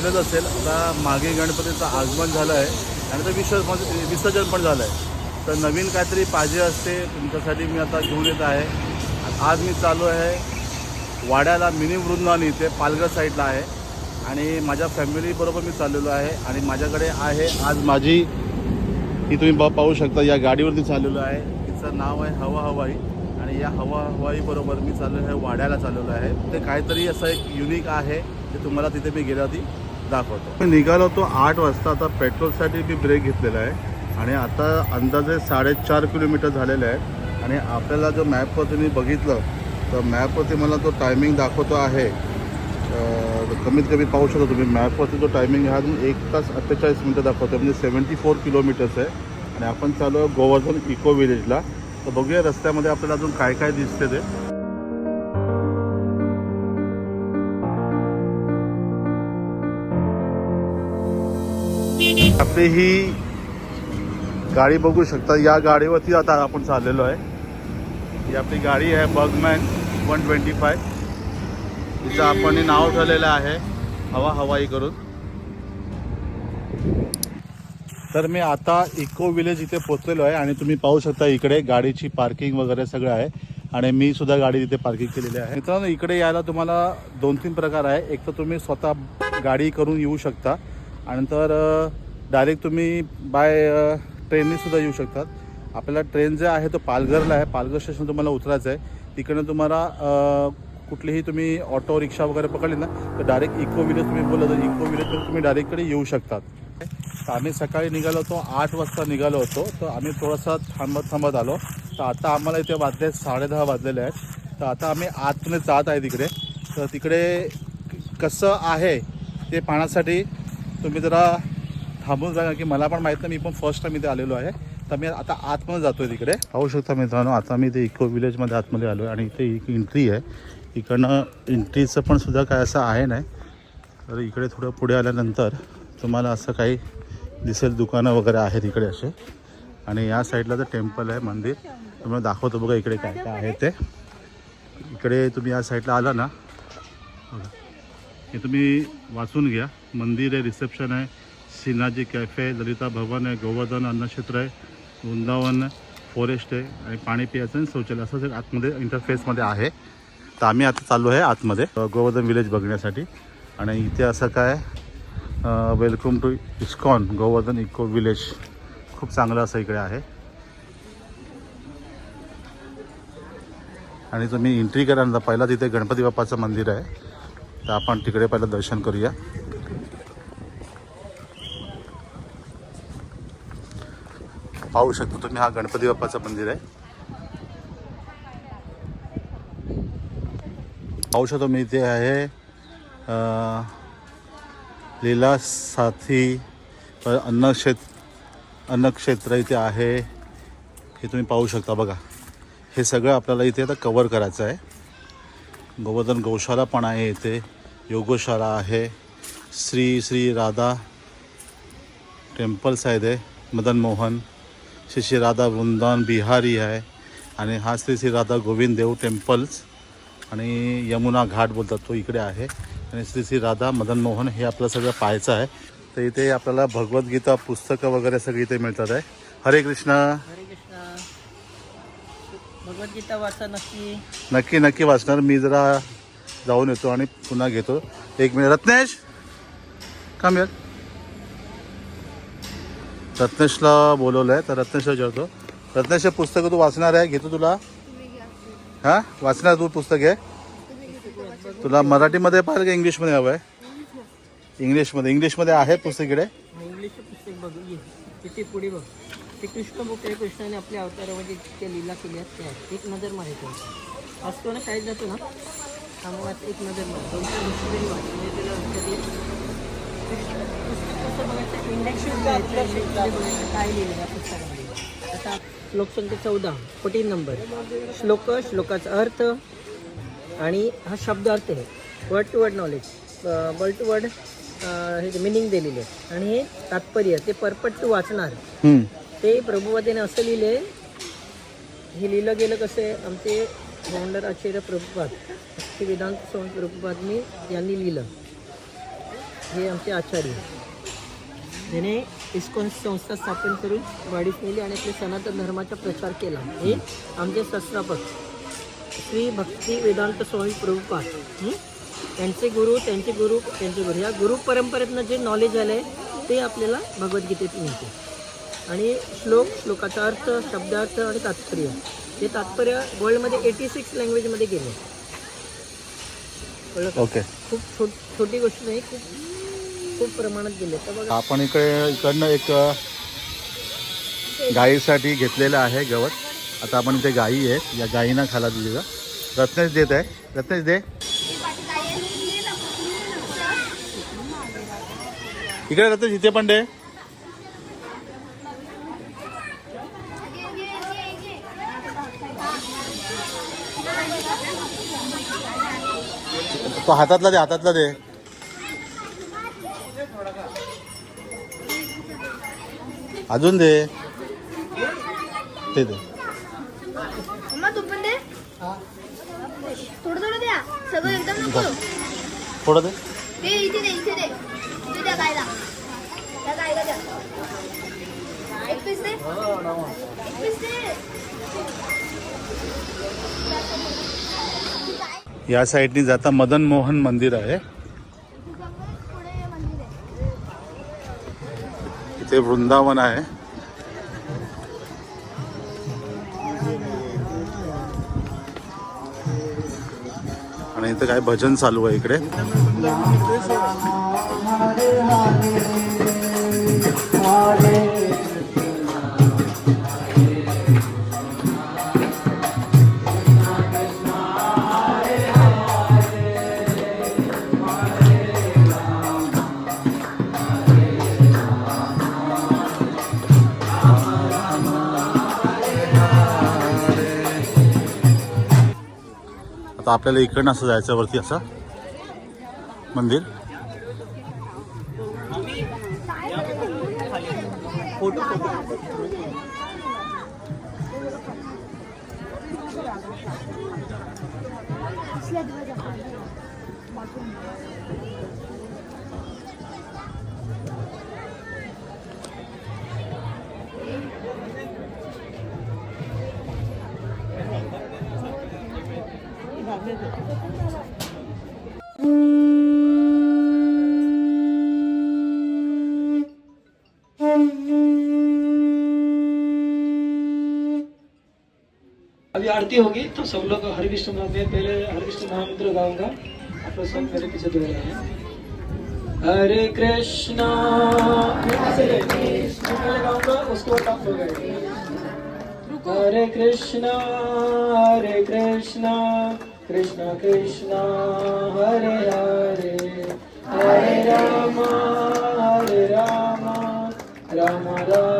पाहिलंच असेल. आता मागे गणपतीचं आगमन झालं आहे आणि तर विसर्जन म्हणजे, विसर्जन पण झालं आहे तर नवीन काहीतरी पाहिजे असते तुमच्यासाठी मी आता घेऊन येत आहे. आज मी चालू आहे वाड्याला मिनी वृंदावन इथे पालघर साईडला आहे. आणि माझ्या फॅमिलीबरोबर मी चाललेलो आहे. आणि माझ्याकडे आहे आज माझी ही तुम्ही बा पाहू शकता या गाडीवरती चाललेलो आहे. तिचं नाव आहे हवा हवाई. आणि या हवा हवाईबरोबर मी चाललेलो आहे वाड्याला चाललेलो आहे. ते काहीतरी असं एक युनिक आहे ते तुम्हाला तिथे मी गेल्यावरती दाखवतो. मी निघालो होतो आठ वाजता. आता पेट्रोलसाठी मी ब्रेक घेतलेला आहे. आणि आता अंदाजे साडेचार किलोमीटर झालेले आहे आणि आपल्याला जो मॅपवरती मी बघितलं तर मॅपवरती मला तो टायमिंग दाखवतो आहे. कमीत कमी पाहू शकता तुम्ही मॅपवरती जो टायमिंग आहे अजून एक तास अठ्ठेचाळीस मिनटं दाखवतो म्हणजे सेवन्टी फोर किलोमीटर्स आहे. आणि आपण चालू आहे गोवर्धन इको विलेजला तर बघूया रस्त्यामध्ये आपल्याला अजून काय काय दिसते ते. आपली ही गाडी बघू शकता. या गाडीवरती आता आपण चाललेलो आहे. ही आपली गाडी आहे बगमॅन वन ट्वेंटी फाय. तिचं आपण नाव ठेवलेलं आहे. हवा हवाई करून. तर मी आता इको विलेज इथे पोचलेलो आहे आणि तुम्ही पाहू शकता इकडे गाडीची पार्किंग वगैरे सगळं आहे. आणि मी सुद्धा गाडी तिथे पार्किंग केलेली आहे. मित्रांनो इकडे यायला तुम्हाला दोन तीन प्रकार आहे. एक तर तुम्ही स्वतः गाडी करून येऊ शकता. आणि नंतर डायरेक्ट तुम्ही बाय ट्रेनने सुद्धा येऊ शकतात. आपल्याला ट्रेन जे आहे तो पालघरला आहे. पालघर स्टेशन तुम्हाला उतरायचं आहे. तिकडनं तुम्हाला कुठलीही तुम्ही ऑटो रिक्षा वगैरे पकडली ना तर डायरेक्ट इको विलेज तुम्ही बोललं तर इको विलेजमध्ये तुम्ही डायरेक्टकडे येऊ शकतात. तर आम्ही सकाळी निघालो होतो आठ वाजता निघालो होतो. तर आम्ही थोडासा थांबत थांबत आलो. तर आता आम्हाला इथे वाजले साडेदहा वाजलेले आहेत. तर आता आम्ही आतमध्ये जात आहे तिकडे. तर तिकडे कसं आहे ते पाहण्यासाठी तुम्ही जरा थांबून जागा की मला पण माहीत नाही मी पण फर्स्ट टाइम इथे आलेलो आहे. तर मी आता आतमध्ये जातोय तिकडे. पाहू शकता मित्रांनो आता मी इथे इको विलेजमध्ये आतमध्ये आलो आहे आणि इथे एक एंट्री आहे. इकडनं एंट्रीचं पण सुद्धा काय असं आहे नाही. तर इकडे थोडं पुढे आल्यानंतर तुम्हाला असं काही दिसेल दुकानं वगैरे आहेत इकडे असे. आणि या साईडला तर टेम्पल आहे मंदिर. तुम्हाला दाखवतो बघा इकडे काय काय आहे ते. इकडे तुम्ही या साईडला आला ना हे तुम्ही वाचून घ्या. मंदिर आहे रिसेप्शन आहे. सिन्हाजी कॅफे ललिता भवन आहे गोवर्धन अन्नक्षेत्र आहे वृंदावन फॉरेस्ट आहे आणि पाणी पियाचं आणि शौचालय. असं जर आतमध्ये इंटरफेसमध्ये आहे. तर आम्ही आता चाललो आहे आतमध्ये. गोवर्धन विलेज बघण्यासाठी. आणि इथे असं काय welcome to ISKCON Govardhan eco village खूप चांगलं असं इकडे आहे. आणि तुम्ही एंट्री करा ना पहिला तिथे गणपती बाप्पाचं मंदिर आहे. तर आपण तिकडे पहिलं दर्शन करूया. पाहू शकता तुम्ही हा गणपती बाप्पाचं मंदिर आहे. पाहू शकतो मी इथे आहे लीला साथी अन्नक्षेत्र अन्नक्षेत्र इथे आहे. हे तुम्ही पाहू शकता बघा. हे सगळं आपल्याला इथे आता कवर करायचं आहे. गोवर्धन गौशाला पण आहे इथे. योगशाला आहे. श्री श्री राधा टेम्पल्स आहे ते मदन मोहन. श्री श्री राधा वृंदावन बिहारी आहे. आणि हा श्री श्री राधा गोविंद देव टेम्पल्स आणि यमुना घाट बोलतात तो इकडे आहे. आणि श्री श्री राधा मदन मोहन हे आपलं सगळं पाहायचं आहे. तर इथे आपल्याला भगवद्गीता पुस्तकं वगैरे सगळी इथे मिळतात आहे. हरे कृष्ण. हरे कृष्णा. भगवद्गीता वाचा नक्की. नक्की नक्की वाचणार. मी जरा जाऊन येतो आणि पुन्हा घेतो. एक मिनिट. रत्नेश का मिळत रत्नेशला बोलवलं आहे तर रत्नेशला विचारतो रत्नेश पुस्तकं तू वाचणार आहे? घेतो तुला. हां? वाचणार तू पुस्तक आहे तुला मराठीमध्ये पाहिजे का इंग्लिशमध्ये हवं आहे इंग्लिशमध्ये. इंग्लिशमध्ये आहे पुस्तक इकडे? पुढे बघ. ते कृष्ण बुक आहे. कृष्णाने आपल्या अवतारामध्ये जितक्या लीला केल्या त्या एक नजर असतो ना शाळेत जातो ना? एक नजर तुला कृष्ण- बघायचं इंडेक्स काय पुस्तकामध्ये? आता चौदा फोर्टीन नंबर श्लोक श्लोकाचा अर्थ आणि हा शब्द अर्थ आहे word to word knowledge word to word हे मिनिंग दिलेले आहे आणि हे तात्पर्य ते परपट टू वाचणार. ते प्रभुवादेने असं लिहिले हे लिहिलं गेलं कसं आहे? आमचे फाउंडर आचार्य प्रभुपाद अख्खे वेदांत स्वामी प्रभुपादनी यांनी लिहिलं. हे आमचे आचार्य. ज्याने इस्कॉन संस्था स्थापन करून वाढीस नेली आणि आपल्या सनातन धर्माचा प्रचार केला. हे आमचे संस्थापक श्री भक्ती वेदांत स्वामी प्रभुपाद? त्यांचे गुरु त्यांचे गुरु त्यांचे गुरु. या गुरु परंपरेतनं जे नॉलेज आलं आहे ते आपल्याला भगवद्गीतेत मिळते. आणि श्लोक श्लोकाचा अर्थ शब्दार्थ आणि तात्पर्य. हे तात्पर्य वर्ल्डमध्ये एटी सिक्स लँग्वेजमध्ये गेले? ओके खूप छोट छोटी गोष्ट नाही खूप खूप प्रमाणात गेले. तर बघा. आपण इकडे इकडनं एक गाईसाठी घेतलेलं आहे गवत. आता आपण इथे गाई आहेत. या गाईना खाला दिलेलं. रत्नेश देत आहे. रत्नेश दे. इकडे रत्नेश इथे पण दे. तो हातातला दे हातातला दे. अजून दे. ते दे. मम्मा तू पण दे. थोडं थोडं द्या. सगळं एकदम नको. थोडं दे. ते इथे दे इथे दे. इथे द्या गायला. त्या गायला द्या. एक पीस दे. एक पीस दे. या साईडनी जाता मदन मोहन मंदिर आहे पुढे मंदिर आहे इथे वृंदावन आहे. आणि इथं काय भजन चालू आहे इकडे. आता आपल्याला इकडनं असं जायचं वरती असं मंदिर. आरती होगी तो सब लोग हरे विष्णु में पहले हरे विष्णु महामंत्र गाऊँगा। आप लोग सब मेरे पीछे दोहरा रहे हैं। हरे कृष्णा। उसके बाद आप लोग हरे कृष्णा हरे कृष्णा कृष्णा कृष्णा, हरे हरे। हरे रामा हरे रामा, राम राम।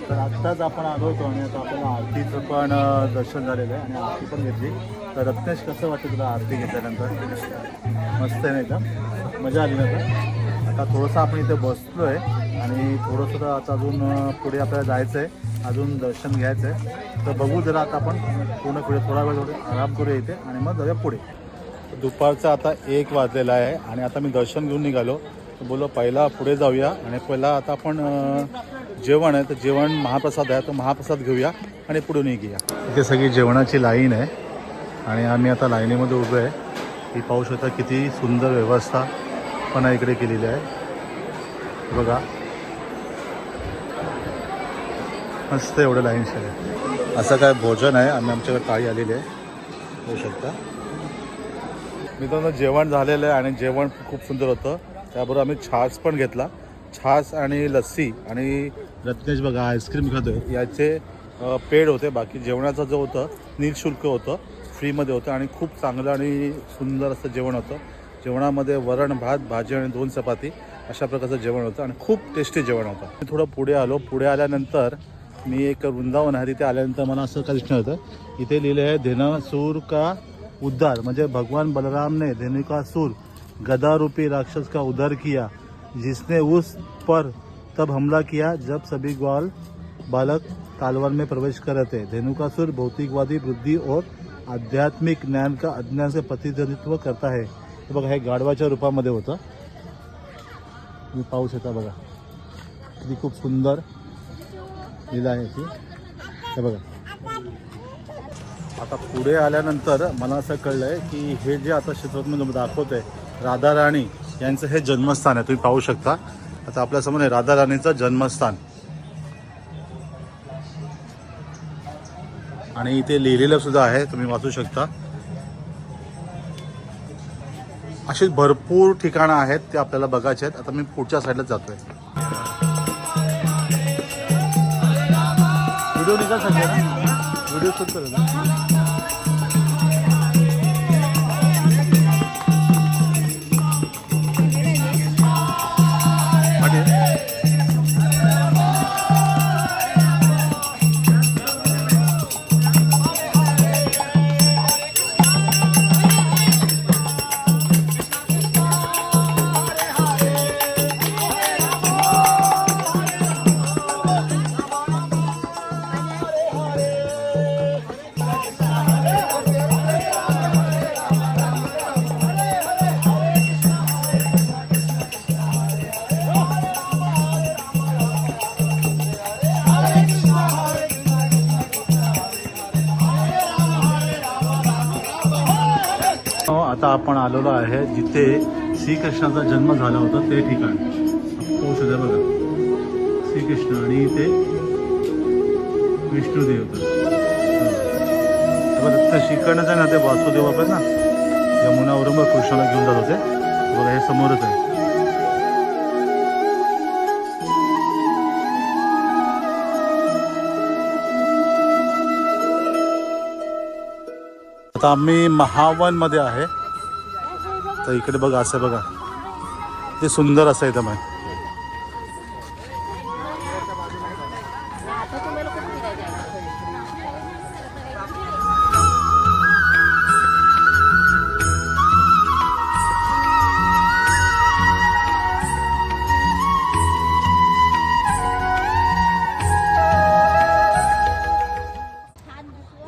तर आत्ताच आपण आलो होतो आणि आता आपल्याला आरतीचं पण दर्शन झालेलं आहे आणि आरती पण घेतली. तर रत्नेश कसं वाटतं तुला आरती घेतल्यानंतर? मस्त आहे नाही का मजा आली ना का आता थोडंसं आपण इथे बसलो आहे आणि थोडंसं तर आता अजून पुढे आपल्याला जायचं आहे अजून दर्शन घ्यायचं आहे तर बघू जरा आता आपण पूर्ण पुढे थोडा वेळ थोडे आराम करूया इथे आणि मग जाऊया पुढे. दुपारचा आता एक वाजलेला आहे आणि आता मी दर्शन घेऊन निघालो. बोलो बोललो पहिला पुढे जाऊया आणि पहिला आता आपण जेवण आहे. तर जेवण महाप्रसाद आहे. तर महाप्रसाद घेऊया आणि पुढे निघूया. इथे सगळी जेवणाची लाईन आहे आणि आम्ही आता लाईनीमध्ये उभे आहे. ही पाहू शकता किती सुंदर व्यवस्था पण इकडे केलेली आहे. बघा. मस्त एवढं लाईन आहे असं काय भोजन आहे? आम्ही आमच्याकडे ताई आलेली आहे. होऊ शकता. मित्रांनो जेवण झालेलं आहे आणि जेवण खूप सुंदर होतं. त्याबरोबर आम्ही छास पण घेतला. छास आणि लस्सी आणि रत्नेश बघा आईस्क्रीम खातोय. याचे पेड होते. बाकी जेवणाचं जो होतं निशुल्क होतं. फ्रीमध्ये होतं आणि खूप चांगलं आणि सुंदर असं जेवण होतं. जेवणामध्ये वरण भात भाजी आणि दोन चपाती अशा प्रकारचं जेवण होतं आणि खूप टेस्टी जेवण होतं. मी थोडं पुढे आलो. पुढे आल्यानंतर मी एक वृंदावन आहे. तिथे आल्यानंतर मला असं काय दिसलं होतं. इथे लिहिलं आहे धेनासूर का उद्धार, म्हणजे भगवान बलराम ने धेनुकासुर गदा रूपी राक्षस का उद्धार किया, जिसने उस पर तब हमला किया जब सभी ग्वाल बालक तालवर में प्रवेश कर रहे थे। धेनुकासुर भौतिकवादी, बुद्धि और आध्यात्मिक ज्ञान का अज्ञान से प्रतिनिधित्व करता है। बघा, हे गाढवाच्या रूपामध्ये होतं. मी पाहू शकता बघा. किती खूप सुंदर लिहिलं आहे ती. हे बघा. आता पुढे आल्यानंतर मला असं कळलं आहे की हे जे आता चित्रात दाखवत आहे राधा राणी यांचं हे जन्मस्थान आहे. तुम्ही पाहू शकता. आता आपल्यासमोर आहे राधा राणीचं जन्मस्थान. आणि इथे लिहिलेलं सुद्धा आहे तुम्ही वाचू शकता. अशी भरपूर ठिकाणं आहेत ते आपल्याला बघायचे आहेत. आता मी पुढच्या साईडला जातोय. व्हिडिओ निघा सगळे व्हिडिओ शूट करेल आलेलो आहे जिथे श्रीकृष्णाचा जन्म झाला होता ते ठिकाण. पाहू बघा. श्रीकृष्ण आणि इथे विष्णुदेव तर. शिकणच आहे ना ते वासुदेव आपण ना यमुनावरून बघ कृष्णाला घेऊन जात होते. बघा हे समोरच आहे. आता आम्ही महावनमध्ये आहे. तर इकडे बघा असं बघा. ते सुंदर असं आहे एकदम आहे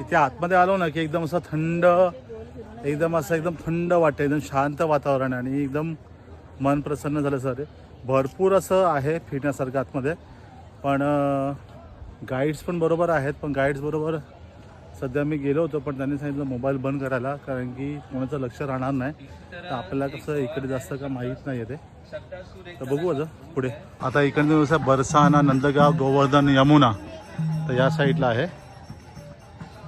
इथे आतमध्ये आलो ना की एकदम असं थंड एकदम असं एकदम थंड वाटतं एकदम शांत वातावरण आणि एकदम मन प्रसन्न झालं सर. भरपूर असं आहे फिरण्यासारखं आतमध्ये. पण गाईड्स पण बरोबर आहेत पण गाईड्स बरोबर सध्या मी गेलो होतो पण त्यांनी सांगितलं मोबाईल बंद करायला कारण की कोणाचं लक्ष राहणार नाही. तर आपल्याला कसं इकडे जास्त का माहीत नाही आहे ते. तर बघू आता पुढे. आता इकडे दिवस बरसाना नंदगाव गोवर्धन यमुना तर या साईडला आहे.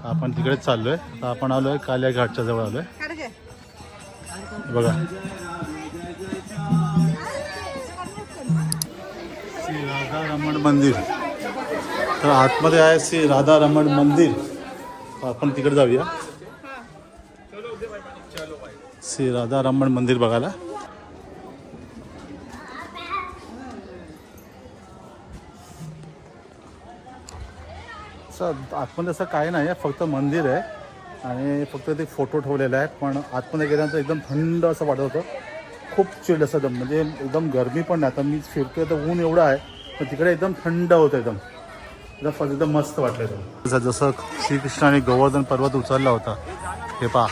आपण तिकडेच चाललो आहे तर आपण आलो आहे काल्या घाटच्या जवळ आलो आहे बघा. श्री राधा रमण मंदिर. तर आतमध्ये आहे श्री राधा रमण मंदिर. आपण तिकडे जाऊया. श्री राधा रमण मंदिर बघायला. असं आतमध्ये असं काही नाही आहे. फक्त मंदिर आहे. आणि फक्त ते फोटो ठेवलेला आहे पण आतमध्ये गेल्यानंतर एकदम थंड असं वाटत होतं. खूप चिल्ड असं एकदम. म्हणजे एकदम गरमी पण नाही. आता मी फिरतोय तर ऊन एवढं आहे. पण तिकडे एकदम थंड होतं एकदम. एकदम फक्त एकदम मस्त वाटलं एकदम. जसं जसं श्रीकृष्णाने गोवर्धन पर्वत उचलला होता. हे पहा.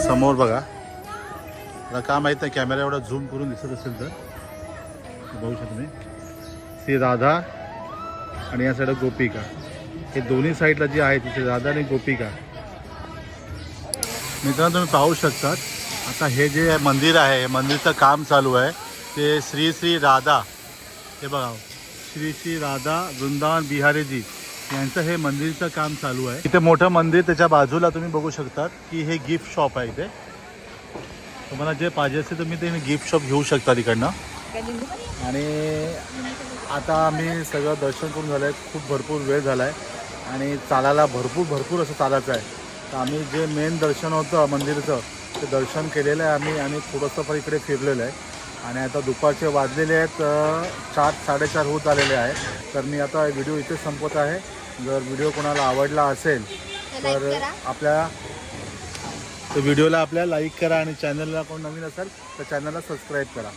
समोर बघा. आता का माहीत नाही कॅमेरा एवढा झूम करून दिसत असेल तर. बघू शकता तुम्ही. श्री राधा आणि या साईडला गोपिका. हे दोन्ही साईडला जी आहे तिथे राधा आणि गोपिका. मित्रांनो तुम्ही पाहू शकतात. आता हे जे मंदिर आहे हे मंदिरचं काम चालू आहे. ते श्री श्री राधा. हे बघा. श्री श्री राधा वृंदावन बिहारीजी यांचं हे मंदिरचं काम चालू आहे. इथे मोठं मंदिर त्याच्या बाजूला तुम्ही बघू शकतात की हे गिफ्ट शॉप आहे इथे. तुम्हाला जे पाहिजे असेल तुम्ही ते गिफ्ट शॉप घेऊ शकता तिकडनं. आणि आता आम्ही सगळं दर्शन करून झालं आहे खूप भरपूर वेळ झाला आहे आणि चालायला भरपूर भरपूर असं चालायचं आहे. तर आम्ही जे मेन दर्शन होतं मंदिराचं ते दर्शन केलेलं आहे आम्ही आणि थोडंसं पण इकडे फिरलेलं आहे. आणि आता दुपारचे वाजलेले आहेत चार साडेचार होत आलेले आहे. तर मी आता व्हिडिओ इथे संपवत आहे. जर व्हिडिओ कोणाला आवडला असेल तर. आपल्या तर व्हिडिओला आपल्या लाईक करा आणि चॅनलला कोण नवीन असेल तर चॅनलला सबस्क्राईब करा.